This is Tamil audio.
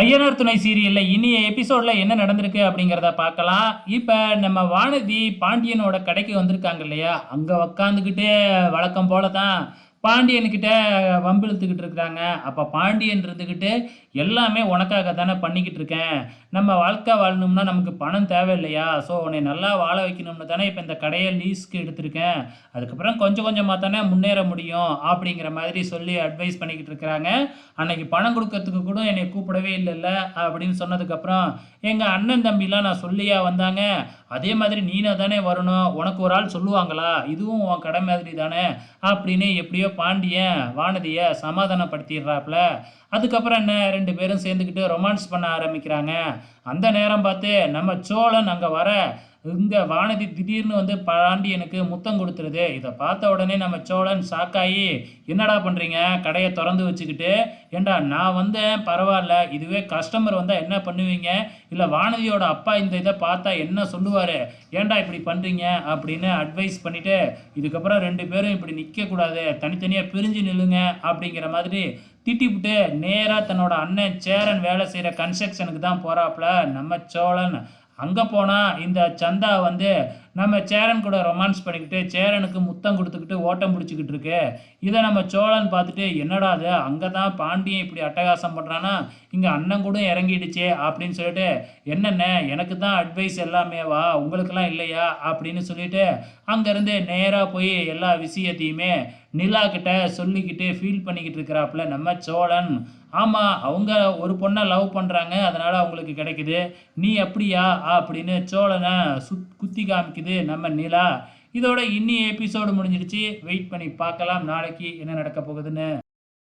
ஐயனார் துணை சீரியலில் இனிய எபிசோடில் என்ன நடந்திருக்கு அப்படிங்கிறத பார்க்கலாம். இப்போ நம்ம வானதி பாண்டியனோட கடைக்கு வந்திருக்காங்க இல்லையா? அங்கே உக்காந்துக்கிட்டு வழக்கம் போல தான் பாண்டியன்கிட்ட வம்பிழுத்துக்கிட்டு இருக்கிறாங்க. அப்போ பாண்டியன் இருந்துக்கிட்டு எல்லாமே உனக்காக தானே பண்ணிக்கிட்டு இருக்கேன். நம்ம வாழ்க்கை வாழணும்னா நமக்கு பணம் தேவை இல்லையா ஸோ உன்னை நல்லா வாழ வைக்கணும்னு தானே இப்போ இந்த கடையை லீஸ்க்கு எடுத்திருக்கேன். அதுக்கப்புறம் கொஞ்சம் கொஞ்சமாக தானே முன்னேற முடியும் அப்படிங்கிற மாதிரி சொல்லி அட்வைஸ் பண்ணிக்கிட்டு இருக்கிறாங்க. அன்னைக்கு பணம் கொடுக்கறதுக்கு கூட என்னை கூப்பிடவே இல்லைல்ல அப்படின்னு சொன்னதுக்கப்புறம் எங்கள் அண்ணன் தம்பிலாம் நான் சொல்லியா வந்தாங்க? அதே மாதிரி நீனா தானே வரணும். உனக்கு ஒரு ஆள் சொல்லுவாங்களா? இதுவும் உன் கடை மாதிரி தானே? அப்படின்னு எப்படியோ பாண்டியன் வானதியை சமாதானப்படுத்திடுறாப்புல அதுக்கப்புறம் என்ன? ரெண்டு பேரும் சேர்ந்துக்கிட்டு ரொமான்ஸ் பண்ண ஆரம்பிக்கிறாங்க. அந்த நேரம் பார்த்து நம்ம சோழன் அங்கே வர இங்கே வானதி திடீர்னு வந்து பாண்டியனுக்கு முத்தம் கொடுத்துருது. இதை பார்த்த உடனே நம்ம சோழன் சாக்காயி என்னடா பண்ணுறீங்க கடையை திறந்து வச்சுக்கிட்டு ஏண்டா நான் வந்தேன் பரவாயில்ல இதுவே கஸ்டமர் வந்தால் என்ன பண்ணுவீங்க? இல்லை வானதியோட அப்பா இந்த இதை பார்த்தா என்ன சொல்லுவார்? ஏன்டா இப்படி பண்ணுறீங்க அப்படின்னு அட்வைஸ் பண்ணிவிட்டு இதுக்கப்புறம் ரெண்டு பேரும் இப்படி நிற்கக்கூடாது தனித்தனியாக பிரிஞ்சு நில்லுங்க அப்படிங்கிற மாதிரி திட்டிப்புட்டு நேராக தன்னோட அண்ணன் சேரன் வேலை செய்கிற கன்ஸ்ட்ரக்ஷனுக்கு தான் போகிறாப்புல நம்ம சோழன். அங்கே போனால் இந்த சந்தா வந்து நம்ம சேரன் கூட ரொமான்ஸ் பண்ணிக்கிட்டு சேரனுக்கு முத்தம் கொடுத்துக்கிட்டு ஓட்டம் பிடிச்சிக்கிட்டு இருக்கு. இதை நம்ம சோழன் பார்த்துட்டு என்னடா அது அங்கே தான் பாண்டியன் இப்படி அட்டகாசம் பண்ணுறான்னா இங்கே அண்ணன் கூட இறங்கிடுச்சே அப்படின்னு சொல்லிட்டு என்னென்ன எனக்கு தான் அட்வைஸ் எல்லாமேவா உங்களுக்கெல்லாம் இல்லையா? அப்படின்னு சொல்லிட்டு அங்கேருந்து நேராக போய் எல்லா விஷயத்தையுமே நிலா கிட்ட சொல்லிக்கிட்டு ஃபீல் பண்ணிக்கிட்டு இருக்கிறாப்புல நம்ம சோழன். ஆமாம் அவங்க ஒரு பொண்ணை லவ் பண்ணுறாங்க அதனால் அவங்களுக்கு கிடைக்குது. நீ அப்படியா? அப்படின்னு சோழனை சுத் குத்தி காமிக்குது நம்ம நிலா. இதோட இன்னி எபிசோடு முடிஞ்சிடுச்சு. வெயிட் பண்ணி பார்க்கலாம். நாளைக்கு என்ன நடக்க போகுதுன்னு.